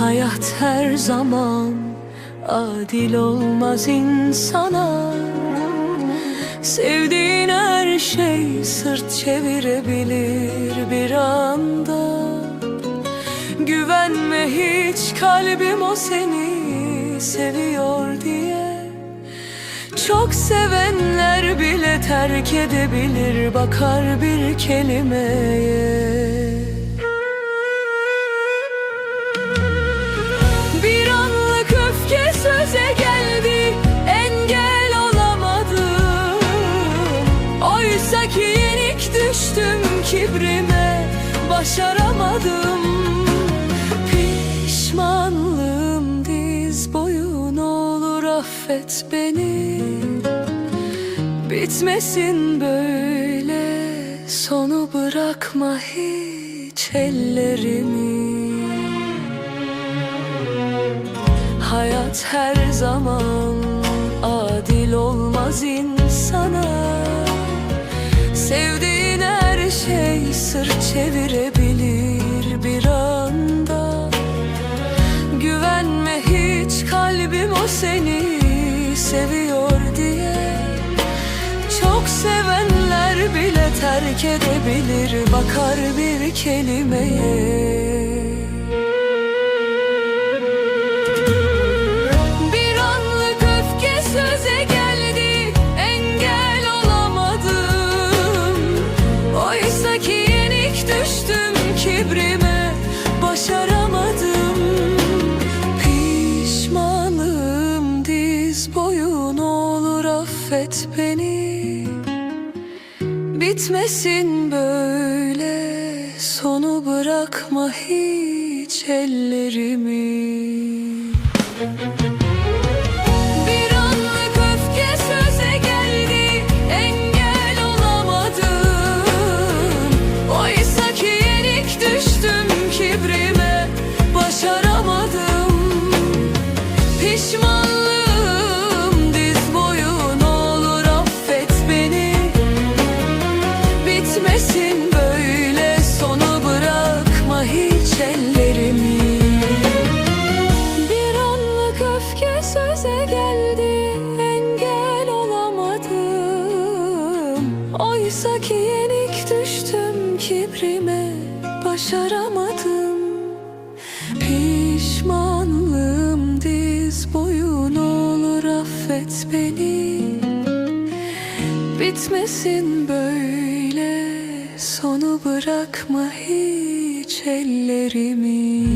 Hayat her zaman adil olmaz insana. Sevdiğin her şey sırt çevirebilir bir anda. Güvenme hiç kalbim o seni seviyor diye? Çok sevenler bile terk edebilir bakar bir kelimeye. Bir anlık öfke söze geldi Engel olamadım. Oysa ki yenik düştüm kibrime Başaramadım affet beni. Bitmesin böyle Sonu bırakma hiç ellerimi. Hayat her zaman adil olmaz insana. Sevdiğin her şey sırt çevirebilir bir anda. Güvenme hiç kalbim o seni seviyor diye. Çok sevenler bile terk edebilir bakar bir kelimeye. Bir anlık diz boyun olur affet beni. Bitmesin böyle Sonu bırakma hiç ellerimi. Düştüm kibrime Başaramadım. Pişmanlığım kibrime Başaramadım. Pişmanlığım diz boyun olur affet beni. Bitmesin böyle Sonu bırakma hiç ellerimi